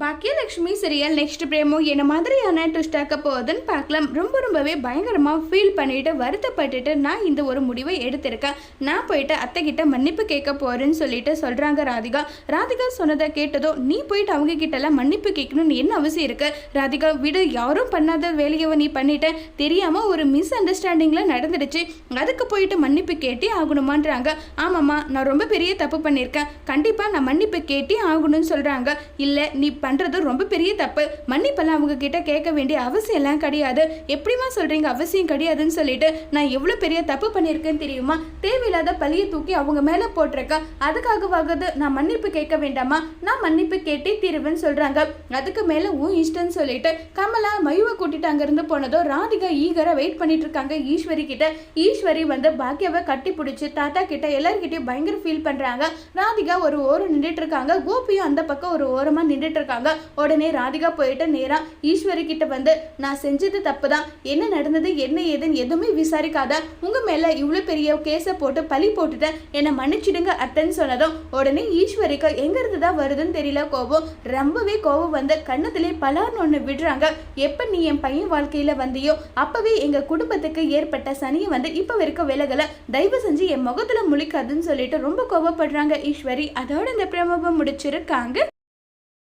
Baakiyalakshmi serial next பிரேமோ என்ன மாதிரியான ட்விஸ்டாக்க போகுதுன்னு பார்க்கலாம். ரொம்ப ரொம்பவே பயங்கரமாக ஃபீல் பண்ணிட்டு வருத்தப்பட்டுட்டு நான் இந்த ஒரு முடிவை எடுத்திருக்கேன். நான் போயிட்டு அத்தைக்கிட்ட மன்னிப்பு கேட்க போறேன்னு சொல்லிட்டு சொல்றாங்க ராதிகா. ராதிகா சொன்னதை கேட்டதோ நீ போயிட்டு அவங்க கிட்டலாம் மன்னிப்பு கேட்கணும்னு என்ன அவசியம் இருக்கு? ராதிகா விடு யாரும் பண்ணாத வேலையை நீ பண்ணிட்ட. தெரியாம ஒரு மிஸ் அண்டர்ஸ்டாண்டிங்ல நடந்துடுச்சு. அதுக்கு போயிட்டு மன்னிப்பு கேட்டே ஆகணுமான்றாங்க. ஆமாம்மா நான் ரொம்ப பெரிய தப்பு பண்ணியிருக்கேன் கண்டிப்பா நான் மன்னிப்பு கேட்டே ஆகணும்னு சொல்றாங்க. இல்லை நீ பண்ணுறது ரொம்ப பெரிய தப்பு. மன்னிப்பெல்லாம் அவங்க கிட்ட கேட்க வேண்டிய அவசியம் எல்லாம் கிடையாது. எப்படிமா சொல்கிறீங்க அவசியம் கிடையாதுன்னு சொல்லிட்டு நான் எவ்வளோ பெரிய தப்பு பண்ணியிருக்கேன்னு தெரியுமா? தேவையில்லாத பழியை தூக்கி அவங்க மேலே போட்டிருக்கேன் அதுக்காகவாகுது நான் மன்னிப்பு கேட்க வேண்டாமா? நான் மன்னிப்பு கேட்டே தீருவேன்னு சொல்கிறாங்க அதுக்கு மேலே உன் இஷ்டன்னு சொல்லிட்டு கமலா மயுவை கூட்டிட்டு அங்கேருந்து போனதோ ராதிகா ஈகராக வெயிட் பண்ணிட்டு இருக்காங்க ஈஸ்வரி கிட்ட. ஈஸ்வரி வந்து பாக்கியாவை கட்டி பிடிச்சி தாத்தா கிட்ட எல்லாருக்கிட்டையும் பயங்கர ஃபீல் பண்ணுறாங்க ராதிகா ஒரு ஓரம் நின்றுட்டு இருக்காங்க. கோபியும் அந்த பக்கம் ஒரு ஓரமாக நின்றுட்டு இருக்காங்க. உடனே ராதிகா போயிட்டு நேராக ஈஸ்வரி கிட்ட வந்து நான் செஞ்சது தப்பு தான் என்ன நடந்தது? என்ன ஏதுன்னு எதுவுமே விசாரிக்காத. உங்கள் மேலே இவ்வளோ பெரிய கேஸை போட்டு பழி போட்டுட்டேன் என்னை மன்னிச்சிடுங்க அத்தன்னு சொன்னதும் உடனே ஈஸ்வரிக்கு எங்கேருந்து தான் வருதுன்னு தெரியல கோபம். ரொம்பவே கோபம் வந்து கண்ணத்திலே பலார்னு ஒன்று விடுறாங்க. எப்போ நீ என் பையன் வாழ்க்கையில் வந்தியோ அப்பவே எங்கள் குடும்பத்துக்கு ஏற்பட்ட சனியை வந்து இப்போ வரைக்கும் விலகலை. தயவு செஞ்சு என் முகத்தில் முழிக்காதுன்னு சொல்லிட்டு ரொம்ப கோபப்படுறாங்க ஈஸ்வரி. அதோட இந்த பிரமபம் முடிச்சிருக்காங்க.